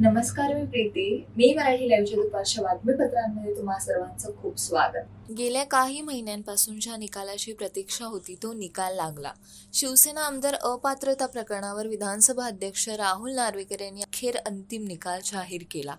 नमस्कार मी प्रीती. मी मराठी लाईव्हच्या दुपारच्या बातमीपत्रांमध्ये तुम्हा सर्वांचं खूप स्वागत. गेल्या काही महिन्यांपासून ज्या निकालाची प्रतीक्षा होती तो निकाल लागला. शिवसेना आमदार अपात्रता प्रकरणावर विधानसभा अध्यक्ष राहुल नार्वेकर यांनी अखेर अंतिम निकाल जाहीर केला.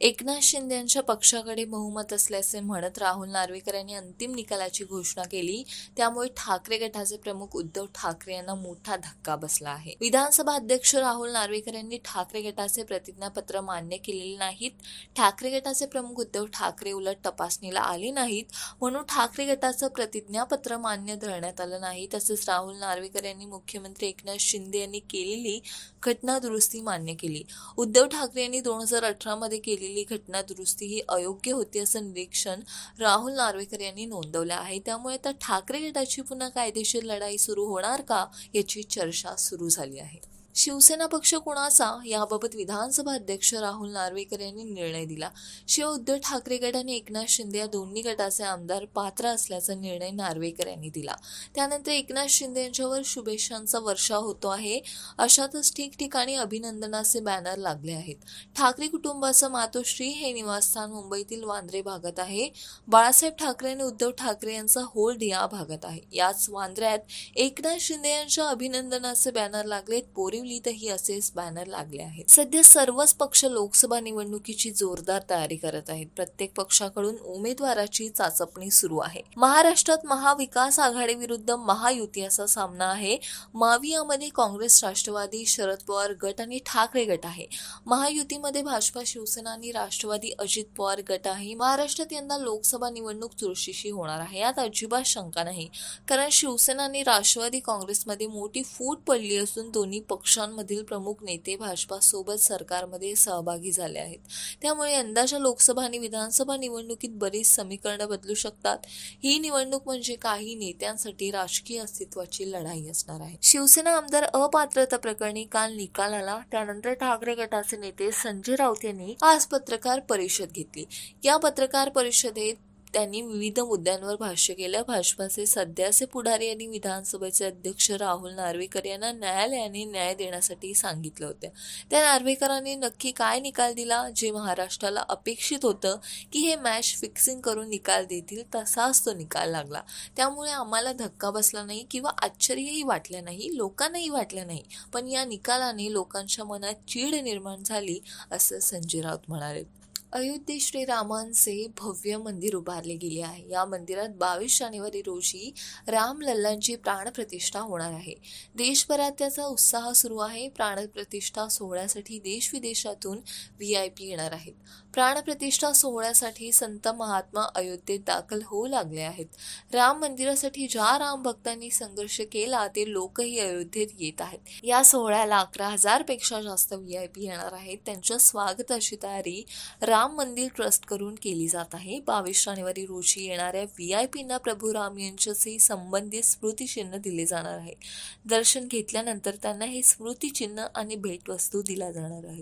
एकनाथ शिंदे यांच्या पक्षाकडे बहुमत असल्याचे म्हणत राहुल नार्वेकर यांनी अंतिम निकालाची घोषणा केली. त्यामुळे ठाकरे गटाचे प्रमुख उद्धव ठाकरे यांना मोठा धक्का बसला आहे. विधानसभा अध्यक्ष राहुल नार्वेकर यांनी ठाकरे गटाचे प्रतिज्ञापत्र मान्य केलेले नाहीत. ठाकरे गटाचे प्रमुख उद्धव ठाकरे उलट तपासणीला आले नाहीत. म्हणून ठाकरे गटाचं प्रतिज्ञापत्र मान्य धरण्यात आलं नाही. तसेच राहुल नार्वेकर यांनी मुख्यमंत्री एकनाथ शिंदे यांनी केलेली घटना दुरुस्ती मान्य केली. उद्धव ठाकरे यांनी दोन हजार अठरामध्ये केली केलेली घटना दुरुस्ती ही अयोग्य होती असं निरीक्षण राहुल नार्वेकर यांनी नोंदवलं आहे. त्यामुळे आता ठाकरे गटाची पुन्हा कायदेशीर लढाई सुरू होणार का याची चर्चा सुरू झाली आहे. शिवसेना पक्ष कोणाचा? याबाबत विधानसभा अध्यक्ष राहुल नार्वेकर यांनी निर्णय दिला. शिवाय उद्धव ठाकरे गट आणि एकनाथ शिंदे या दोन्ही गटाचे आमदार पात्र असल्याचा निर्णय नार्वेकर यांनी दिला. त्यानंतर एकनाथ शिंदे यांच्यावर शुभेच्छांचा वर्षा होतो आहे. अशातच ठिकठिकाणी अभिनंदनाचे बॅनर लागले आहेत. ठाकरे कुटुंबाचं मातोश्री हे निवासस्थान मुंबईतील वांद्रे भागात आहे. बाळासाहेब ठाकरे आणि उद्धव ठाकरे यांचा होल्ड या भागात आहे. याच वांद्र्यात एकनाथ शिंदे यांच्या अभिनंदनाचे बॅनर लागलेत. बोरिवलीतही असेच बॅनर लागले आहेत. सध्या सर्वच पक्ष लोकसभा निवडणुकीची जोरदार तयारी करत आहेत. प्रत्येक पक्षाकडून उमेदवाराची चाचपणी सुरू आहे. महाराष्ट्रात महाविकास आघाडी विरुद्ध महायुती असा सामना आहे. मावियामध्ये काँग्रेस राष्ट्रवादी शरद पवार गट आणि ठाकरे गट आहे. महायुतीमध्ये भाजपा शिवसेना आणि राष्ट्रवादी अजित पवार गट आहे. महाराष्ट्रात यंदा लोकसभा निवडणूक चुरशीशी होणार आहे. यात अजिबात शंका नाही. कारण शिवसेना आणि राष्ट्रवादी काँग्रेसमध्ये मोठी फूट पडली असून दोन्ही पक्ष पक्षांमधील प्रमुख नेते भाजपासोबत सरकारमध्ये सहभागी झाले आहेत. त्यामुळे यंदाच्या लोकसभा आणि विधानसभा निवडणुकीत बरीच समीकरणं बदलू शकतात. ही निवडणूक म्हणजे काही नेत्यांसाठी राजकीय अस्तित्वाची लढाई असणार आहे. शिवसेना आमदार अपात्रता प्रकरणी काल निकाल आला त्यानंतर ठाकरे गटाचे नेते संजय राऊत यांनी आज पत्रकार परिषद घेतली. या पत्रकार परिषदेत त्यांनी विविध मुद्द्यांवर भाष्य केलं. भाजपाचे सध्याचे पुढारी आणि विधानसभेचे अध्यक्ष राहुल नार्वेकर यांना न्यायालयाने न्याय देण्यासाठी सांगितलं होतं. त्या नार्वेकरांनी नक्की काय निकाल दिला? जे महाराष्ट्राला अपेक्षित होतं की हे मॅच फिक्सिंग करून निकाल देतील तसाच तो निकाल लागला. त्यामुळे आम्हाला धक्का बसला नाही किंवा आश्चर्यही वाटलं नाही लोकांनाही वाटलं नाही. पण या निकालाने लोकांच्या मनात चीड निर्माण झाली असं संजय राऊत म्हणाले. अयोध्ये श्रीरामांचे भव्य मंदिर उभारले गेले आहे. या मंदिरात बावीस जानेवारी रोजी रामलल्लांची प्राणप्रतिष्ठा होणार आहे. देशभरात त्याचा उत्साह सुरू आहे. प्राणप्रतिष्ठा सोहळ्यासाठी देश विदेशातून व्ही आय पी येणार आहेत. प्राणप्रतिष्ठा सोहळ्यासाठी संत महात्मा अयोध्येत दाखल होऊ लागले आहेत. राम मंदिरासाठी ज्या राम भक्तांनी संघर्ष केला ते लोकही अयोध्येत येत आहेत. या सोहळ्याला अकरा हजारपेक्षा जास्त व्ही आय पी येणार आहेत. त्यांच्या स्वागताची तयारी राम राम मंदिर ट्रस्ट करून केली जात आहे. बावीस जानेवारी रोजी येणाऱ्या व्ही आय पींना प्रभू राम यांच्याशी संबंधित स्मृतिचिन्ह दिले जाणार आहे. दर्शन घेतल्यानंतर त्यांना हे स्मृतिचिन्ह आणि भेटवस्तू दिल्या जाणार आहे